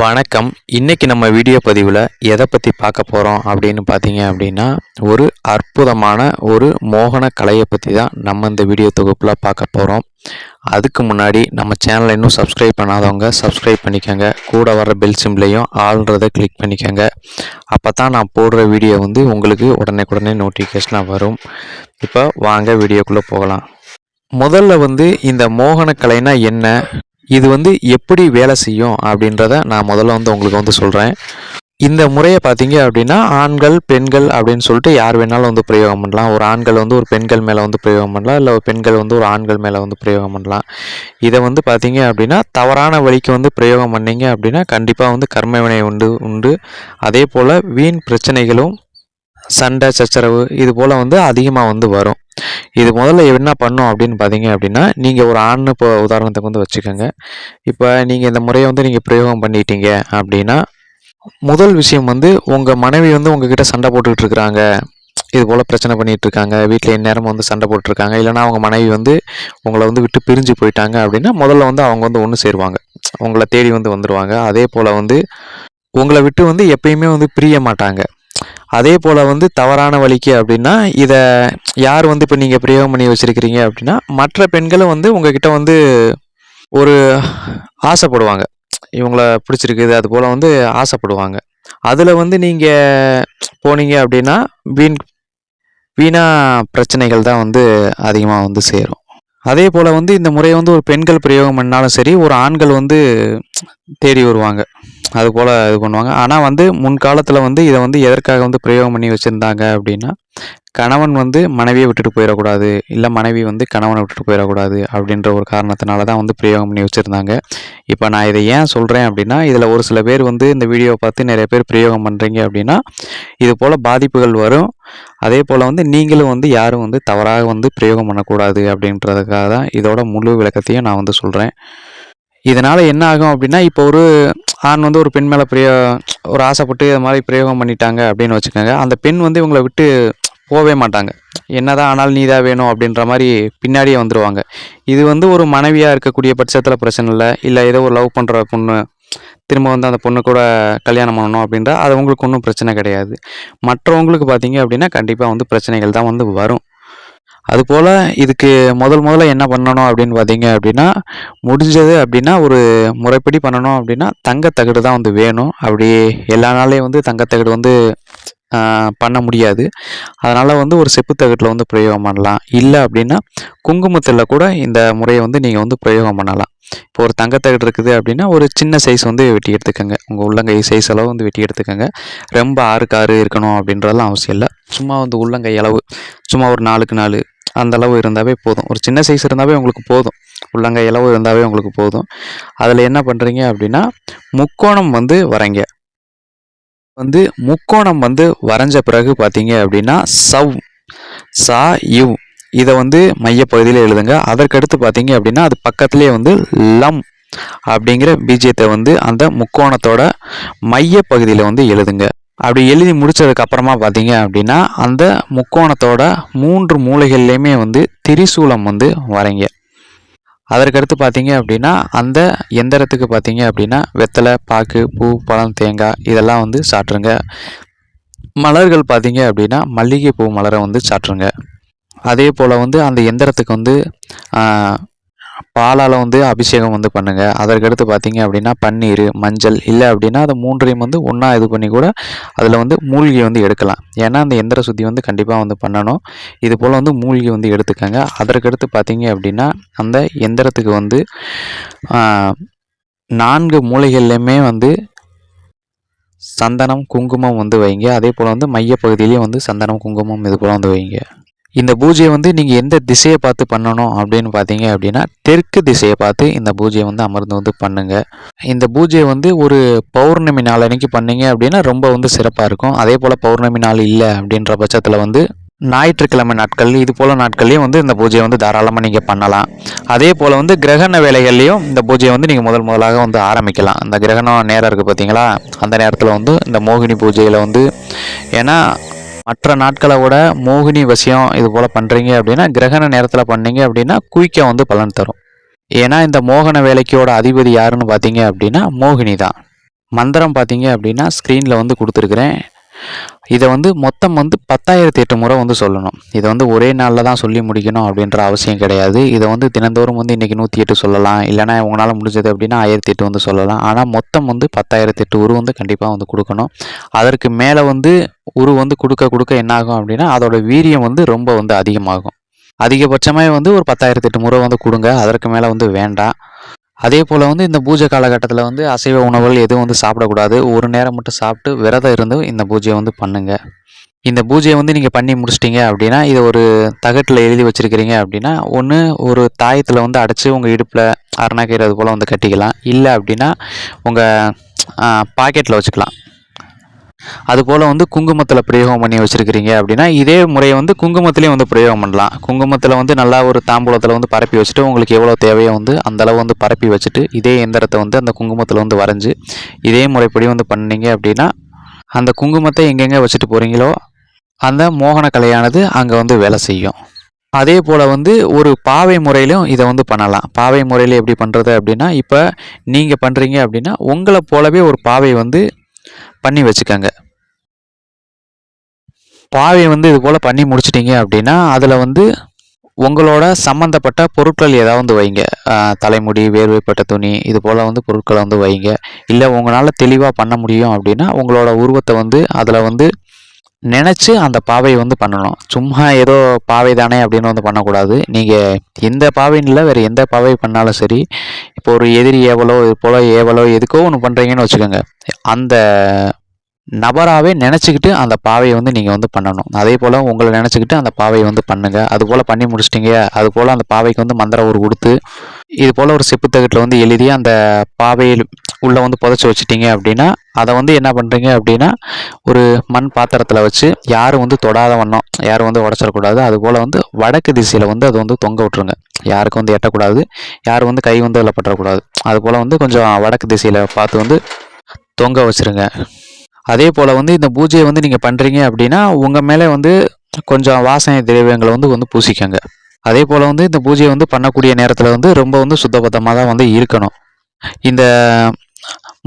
வணக்கம். இன்னைக்கு நம்ம வீடியோ பதிவில் எதை பற்றி பார்க்க போகிறோம் அப்படின்னு பார்த்தீங்க அப்படின்னா ஒரு அற்புதமான ஒரு மோகன கலையை பற்றி தான் நம்ம இந்த வீடியோ தொகுப்பில் பார்க்க போகிறோம் அதுக்கு முன்னாடி நம்ம சேனலை இன்னும் சப்ஸ்கிரைப் பண்ணாதவங்க சப்ஸ்கிரைப் பண்ணிக்கோங்க. கூட வர பெல் சிம்லையும் ஆள்றதை கிளிக் பண்ணிக்கோங்க. அப்போ தான் நான் போடுற வீடியோ வந்து உங்களுக்கு உடனே உடனே நோட்டிஃபிகேஷனாக வரும். இப்போ வாங்க வீடியோக்குள்ளே போகலாம். முதல்ல வந்து இந்த மோகன கலைனா என்ன? இது வந்து எப்படி வேலை செய்யும் அப்படின்றத நான் முதல்ல வந்து உங்களுக்கு வந்து சொல்கிறேன் இந்த முறையை பார்த்தீங்க அப்படின்னா ஆண்கள் பெண்கள் அப்படின்னு சொல்லிட்டு யார் வேணாலும் வந்து பிரயோகம் பண்ணலாம். ஒரு ஆண்கள் வந்து ஒரு பெண்கள் மேலே வந்து பிரயோகம் பண்ணலாம். இல்லை ஒரு பெண்கள் வந்து ஒரு ஆண்கள் மேலே வந்து பிரயோகம் பண்ணலாம். இதை வந்து பார்த்தீங்க அப்படின்னா தவறான வழிக்கு வந்து பிரயோகம் பண்ணீங்க அப்படின்னா கண்டிப்பாக வந்து கர்மவினை உண்டு உண்டு. அதே போல் வீண் பிரச்சனைகளும் சண்டை சச்சரவு இது போல் வந்து அதிகமாக வந்து வரும். இது முதல்ல என்ன பண்ணும் அப்படின்னு பார்த்தீங்க அப்படின்னா நீங்கள் ஒரு ஆண் இப்போ உதாரணத்துக்கு வந்து வச்சுக்கோங்க. இப்போ நீங்கள் இந்த முறையை வந்து நீங்கள் பிரயோகம் பண்ணிட்டீங்க அப்படின்னா முதல் விஷயம் வந்து உங்கள் மனைவி வந்து உங்ககிட்ட சண்டை போட்டுக்கிட்டு இருக்கிறாங்க. இது போல் பிரச்சனை பண்ணிகிட்டு இருக்காங்க. வீட்டில் எந்நேரம் வந்து சண்டை போட்டுருக்காங்க. இல்லைனா அவங்க மனைவி வந்து உங்களை வந்து விட்டு பிரிஞ்சு போயிட்டாங்க அப்படின்னா முதல்ல வந்து அவங்க வந்து ஒன்று சேருவாங்க. உங்களை தேடி வந்து வந்துடுவாங்க அதே போல் வந்து உங்களை விட்டு வந்து எப்பயுமே வந்து பிரிய மாட்டாங்க. அதே போல் வந்து தவறான வழிக்கு அப்படின்னா இதை யார் வந்து இப்போ நீங்கள் பிரயோகம் பண்ணி வச்சுருக்கிறீங்க அப்படின்னா மற்ற பெண்களும் வந்து உங்ககிட்ட வந்து ஒரு ஆசைப்படுவாங்க. இவங்கள பிடிச்சிருக்குது அது போல் வந்து ஆசைப்படுவாங்க. அதில் வந்து நீங்கள் போனீங்க அப்படின்னா வீண் வீணா பிரச்சனைகள் தான் வந்து அதிகமாக வந்து சேரும். அதே போல் வந்து இந்த முறையை வந்து ஒரு பெண்கள் பிரயோகம் பண்ணாலும் சரி ஒரு ஆண்கள் வந்து தேடி வருவாங்க. அது போல் இது பண்ணுவாங்க. ஆனால் வந்து முன்காலத்தில் வந்து இதை வந்து எதற்காக வந்து பிரயோகம் பண்ணி வச்சுருந்தாங்க அப்படின்னா கணவன் வந்து மனைவியை விட்டுட்டு போயிடக்கூடாது இல்லை மனைவி வந்து கணவனை விட்டுட்டு போயிடக்கூடாது அப்படின்ற ஒரு காரணத்தினால தான் வந்து பிரயோகம் பண்ணி வச்சுருந்தாங்க. இப்போ நான் இதை ஏன் சொல்கிறேன் அப்படின்னா இதில் ஒரு சில பேர் வந்து இந்த வீடியோவை பார்த்து நிறைய பேர் பிரயோகம் பண்ணுறீங்க அப்படின்னா இது போல் பாதிப்புகள் வரும். அதே போல் வந்து நீங்களும் வந்து யாரும் வந்து தவறாக வந்து பிரயோகம் பண்ணக்கூடாது அப்படின்றதுக்காக தான் இதோட முழு விளக்கத்தையும் நான் வந்து சொல்கிறேன் இதனால் என்ன ஆகும் அப்படின்னா இப்போ ஒரு ஆண் வந்து ஒரு பெண் மேலே பிரயோ ஒரு ஆசைப்பட்டு இது மாதிரி பிரயோகம் பண்ணிட்டாங்க அப்படின்னு வச்சுக்கோங்க. அந்த பெண் வந்து இவங்களை விட்டு போகவே மாட்டாங்க. என்னதான் ஆனால் நீ தான் வேணும் அப்படின்ற மாதிரி பின்னாடியே வந்துடுவாங்க இது வந்து ஒரு மனைவியாக இருக்கக்கூடிய பட்சத்தில் பிரச்சனை இல்லை. இல்லை ஏதோ ஒரு லவ் பண்ணுற பொண்ணு திரும்ப வந்து அந்த பொண்ணு கூட கல்யாணம் பண்ணணும் அப்படின்றா அது உங்களுக்கு ஒன்றும் பிரச்சனை கிடையாது. மற்றவங்களுக்கு பார்த்தீங்க அப்படின்னா கண்டிப்பாக வந்து பிரச்சனைகள் தான் வந்து வரும். அதுபோல் இதுக்கு முதல் முதல்ல என்ன பண்ணணும் அப்படின்னு பார்த்தீங்க அப்படின்னா முடிஞ்சது அப்படின்னா ஒரு முறைப்படி பண்ணணும் அப்படின்னா தங்கத்தகடு தான் வந்து வேணும். அப்படி எல்லா நாளையும் வந்து தங்கத்தகடு வந்து பண்ண முடியாது. அதனால் வந்து ஒரு செப்புத்தகட்டில் வந்து பிரயோகம் பண்ணலாம். இல்லை அப்படின்னா குங்குமத்தில் கூட இந்த முறையை வந்து நீங்கள் வந்து பிரயோகம் பண்ணலாம். இப்போ ஒரு தங்கத்தகடு இருக்குது அப்படின்னா ஒரு சின்ன சைஸ் வந்து வெட்டி எடுத்துக்கோங்க. உங்கள் உள்ளங்கை சைஸ் அளவு வந்து வெட்டி எடுத்துக்கோங்க. ரொம்ப ஆறுக்கு ஆறு இருக்கணும் அப்படின்றதெல்லாம் அவசியம் இல்லை. சும்மா வந்து உள்ளங்கை அளவு சும்மா ஒரு நாலுக்கு நாலு அந்த அளவு இருந்தாவே போதும். ஒரு சின்ன சைஸ் இருந்தாவே உங்களுக்கு போதும். உள்ளங்கை அளவு இருந்தாவே உங்களுக்கு போதும். அதில் என்ன பண்ணுறீங்க அப்படின்னா முக்கோணம் வந்து வரைங்க. வந்து முக்கோணம் வந்து வரைஞ்ச பிறகு பார்த்தீங்க அப்படின்னா சவ் சா யுவ் இதை வந்து மையப்பகுதியில் எழுதுங்க. அதற்கடுத்து பார்த்தீங்க அப்படின்னா அது பக்கத்துலேயே வந்து லம் அப்படிங்கிற பீஜியத்தை வந்து அந்த முக்கோணத்தோட மையப்பகுதியில் வந்து எழுதுங்க. அப்படி எழுதி முடித்ததுக்கப்புறமா பார்த்தீங்க அப்படின்னா அந்த முக்கோணத்தோட மூன்று மூலைகள்லேயுமே வந்து திரிசூலம் வந்து வரைங்க. அதற்கடுத்து பார்த்தீங்க அப்படின்னா அந்த எந்திரத்துக்கு பார்த்தீங்க அப்படின்னா வெத்தலை பாக்கு பூ பழம் தேங்காய் இதெல்லாம் வந்து சாட்டுருங்க மலர்கள் பார்த்தீங்க அப்படின்னா மல்லிகை பூ மலரை வந்து சாட்டுருங்க அதே போல் வந்து அந்த எந்திரத்துக்கு வந்து பாலால் வந்து அபிஷேகம் வந்து பண்ணுங்கள் அதற்கடுத்து பார்த்தீங்க அப்படின்னா பன்னீர் மஞ்சள் இல்லை அப்படின்னா அதை மூன்றையும் வந்து ஒன்றா இது பண்ணி கூட அதில் வந்து மூலிகை வந்து எடுக்கலாம். ஏன்னா அந்த எந்திர சுத்தி வந்து கண்டிப்பாக வந்து பண்ணணும். இது போல் வந்து மூலிகை வந்து எடுத்துக்கோங்க. அதற்கடுத்து பார்த்தீங்க அப்படின்னா அந்த எந்திரத்துக்கு வந்து நான்கு மூலைகள்லையுமே வந்து சந்தனம் குங்குமம் வந்து வைங்க. அதே போல் வந்து மையப்பகுதியிலையும் வந்து சந்தனம் குங்குமம் இது போல் வந்து வைங்க. இந்த பூஜையை வந்து நீங்கள் எந்த திசையை பார்த்து பண்ணணும் அப்படின்னு பார்த்தீங்க அப்படின்னா தெற்கு திசையை பார்த்து இந்த பூஜையை வந்து அமர்ந்து வந்து பண்ணுங்கள் இந்த பூஜையை வந்து ஒரு பௌர்ணமி நாள் அன்னைக்கு பண்ணீங்க அப்படின்னா ரொம்ப வந்து சிறப்பாக இருக்கும். அதே போல் பௌர்ணமி நாள் இல்லை அப்படின்ற பட்சத்தில் வந்து ஞாயிற்றுக்கிழமை நாட்கள் இது போல் நாட்கள்லையும் வந்து இந்த பூஜையை வந்து தாராளமாக நீங்கள் பண்ணலாம். அதே போல் வந்து கிரகண வேலைகள்லையும் இந்த பூஜையை வந்து நீங்கள் முதல் முதலாக வந்து ஆரம்பிக்கலாம். இந்த கிரகணம் நேரம் இருக்குது பார்த்தீங்களா? அந்த நேரத்தில் வந்து இந்த மோகினி பூஜையில் வந்து ஏன்னா மற்ற நாட்களை விட மோகினி வசியம் இது போல் பண்ணுறீங்க அப்படின்னா கிரகண நேரத்தில் பண்ணீங்க அப்படின்னா குயிக்காக வந்து பலன் தரும். ஏன்னா இந்த மோகன வேலைக்கோட அதிபதி யாருன்னு பார்த்தீங்க அப்படின்னா மோகினி தான் மந்திரம் பார்த்தீங்க அப்படின்னா ஸ்க்ரீனில் வந்து கொடுத்துருக்குறேன். இதை வந்து மொத்தம் வந்து பத்தாயிரத்தி எட்டு முறை வந்து சொல்லணும். இதை வந்து ஒரே நாளில் தான் சொல்லி முடிக்கணும் அப்படின்ற அவசியம் கிடையாது. இதை வந்து தினந்தோறும் வந்து இன்றைக்கி நூற்றி எட்டு சொல்லலாம். இல்லைனா உங்களால் முடிஞ்சது அப்படின்னா ஆயிரத்தி எட்டு வந்து சொல்லலாம். ஆனால் மொத்தம் வந்து பத்தாயிரத்தி எட்டு உரு வந்து கண்டிப்பாக வந்து கொடுக்கணும். அதற்கு மேலே வந்து உரு வந்து கொடுக்க கொடுக்க என்னாகும் அப்படின்னா அதோட வீரியம் வந்து ரொம்ப வந்து அதிகமாகும். அதிகபட்சமாக வந்து ஒரு பத்தாயிரத்தி எட்டு முறை வந்து கொடுங்க. அதற்கு மேலே வந்து வேண்டாம். அதே போல் வந்து இந்த பூஜை காலகட்டத்தில் வந்து அசைவ உணவுகள் எதுவும் வந்து சாப்பிடக்கூடாது. ஒரு நேரம் மட்டும் சாப்பிட்டு விரதம் இருந்து இந்த பூஜையை வந்து பண்ணுங்க. இந்த பூஜையை வந்து நீங்கள் பண்ணி முடிச்சிட்டிங்க அப்படின்னா இதை ஒரு தகட்டில் எழுதி வச்சுருக்கிறீங்க அப்படின்னா ஒன்று ஒரு தாயத்தில் வந்து அடைச்சி உங்கள் இடுப்பில் அரணாக்கயிறு அது போல் வந்து கட்டிக்கலாம். இல்லை அப்படின்னா உங்கள் பாக்கெட்டில் வச்சுக்கலாம். அதுபோல் வந்து குங்குமத்தில் பிரயோகம் பண்ணி வச்சுருக்கிறீங்க அப்படின்னா இதே முறையை வந்து குங்குமத்துலேயும் வந்து பிரயோகம் பண்ணலாம். குங்குமத்தில் வந்து நல்லா ஒரு தாம்பூலத்தில் வந்து பரப்பி வச்சுட்டு உங்களுக்கு எவ்வளோ தேவையோ வந்து அந்தளவு வந்து பரப்பி வச்சுட்டு இதே எந்திரத்தை வந்து அந்த குங்குமத்தில் வந்து வரைஞ்சி இதே முறைப்படி வந்து பண்ணீங்க அப்படின்னா அந்த குங்குமத்தை எங்கெங்கே வச்சுட்டு போகிறீங்களோ அந்த மோகன கலையானது அங்கே வந்து வேலை செய்யும். அதே போல் வந்து ஒரு பாவை முறையிலும் இதை வந்து பண்ணலாம். பாவை முறையில் எப்படி பண்ணுறது அப்படின்னா இப்போ நீங்கள் பண்ணுறீங்க அப்படின்னா உங்களை போலவே ஒரு பாவை வந்து பண்ணி வச்சுக்கோங்க. பாவை வந்து இது போல் பண்ணி முடிச்சிட்டிங்க அப்படின்னா அதில் வந்து உங்களோட சம்மந்தப்பட்ட பொருட்கள் ஏதாவது வைங்க. தலைமுடி வேர்வைப்பட்ட துணி இது போல் வந்து பொருட்களை வந்து வைங்க. இல்லை உங்களால் தெளிவாக பண்ண முடியும் அப்படின்னா உங்களோட உருவத்தை வந்து அதில் வந்து நினச்சி அந்த பாவையை வந்து பண்ணணும். சும்மா ஏதோ பாவை தானே அப்படின்னு வந்து பண்ணக்கூடாது. நீங்கள் எந்த பாவைன்னு இல்லை வேறு எந்த பாவை பண்ணாலும் சரி இப்போ ஒரு எதிரி ஏவலோ இது போல் ஏவலோ எதுக்கோ ஒன்று பண்ணுறீங்கன்னு வச்சுக்கோங்க. அந்த நபராகவே நினச்சிக்கிட்டு அந்த பாவையை வந்து நீங்கள் வந்து பண்ணணும். அதே போல் உங்களை நினச்சிக்கிட்டு அந்த பாவையை வந்து பண்ணுங்கள் அது போல் பண்ணி முடிச்சிட்டிங்க. அது போல் அந்த பாவைக்கு வந்து மந்திர ஊர் கொடுத்து இது போல் ஒரு செப்புத்தகட்டில் வந்து எழுதி அந்த பாவையில் உள்ளே வந்து புதைச்சி வச்சிட்டிங்க அப்படின்னா அதை வந்து என்ன பண்ணுறீங்க அப்படின்னா ஒரு மண் பாத்திரத்தில் வச்சு யாரும் வந்து தொடாத வண்ணம் யாரும் வந்து உடச்சிடக்கூடாது அதுபோல் வந்து வடக்கு திசையில் வந்து அதை வந்து தொங்க விட்ருங்க யாருக்கும் வந்து எட்டக்கூடாது யாரும் வந்து கை வந்து அதில் பற்றக்கூடாது அதுபோல் வந்து கொஞ்சம் வடக்கு திசையில் பார்த்து வந்து தொங்க வச்சுருங்க. அதே போல் வந்து இந்த பூஜையை வந்து நீங்கள் பண்ணுறீங்க அப்படின்னா உங்கள் மேலே வந்து கொஞ்சம் வாசனை திரவியங்களை வந்து வந்து பூசிக்கங்க. அதே போல் வந்து இந்த பூஜையை வந்து பண்ணக்கூடிய நேரத்தில் வந்து ரொம்ப வந்து சுத்தபத்தமாக தான் வந்து இருக்கணும். இந்த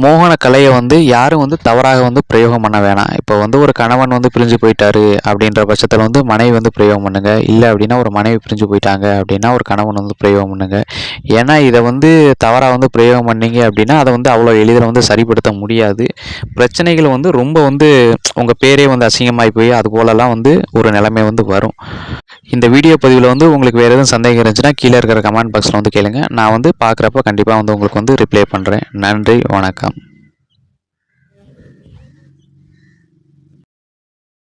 மோகன கலையை வந்து யாரும் வந்து தவறாக வந்து பிரயோகம் பண்ண வேணாம். இப்போ வந்து ஒரு கணவன் வந்து பிரிஞ்சு போயிட்டாரு அப்படின்ற பட்சத்தில் வந்து மனைவி வந்து பிரயோகம் பண்ணுங்க. இல்லை அப்படின்னா ஒரு மனைவி பிரிஞ்சு போயிட்டாங்க அப்படின்னா ஒரு கணவன் வந்து பிரயோகம் பண்ணுங்க. ஏன்னா இதை வந்து தவறாக வந்து பிரயோகம் பண்ணீங்க அப்படின்னா அதை வந்து அவ்வளோ எளிதில் வந்து சரிப்படுத்த முடியாது. பிரச்சனைகள் வந்து ரொம்ப வந்து உங்கள் பேரே வந்து அசிங்கமாகி போய் அது போலலாம் வந்து ஒரு நிலைமை வந்து வரும். இந்த வீடியோ பதிவில் வந்து உங்களுக்கு வேறு எதுவும் சந்தேகம் இருந்துச்சுன்னா கீழே இருக்கிற கமெண்ட் பாக்ஸில் வந்து கேளுங்க. நான் வந்து பார்க்குறப்ப கண்டிப்பாக வந்து உங்களுக்கு வந்து ரிப்ளை பண்ணுறேன் நன்றி வணக்கம்.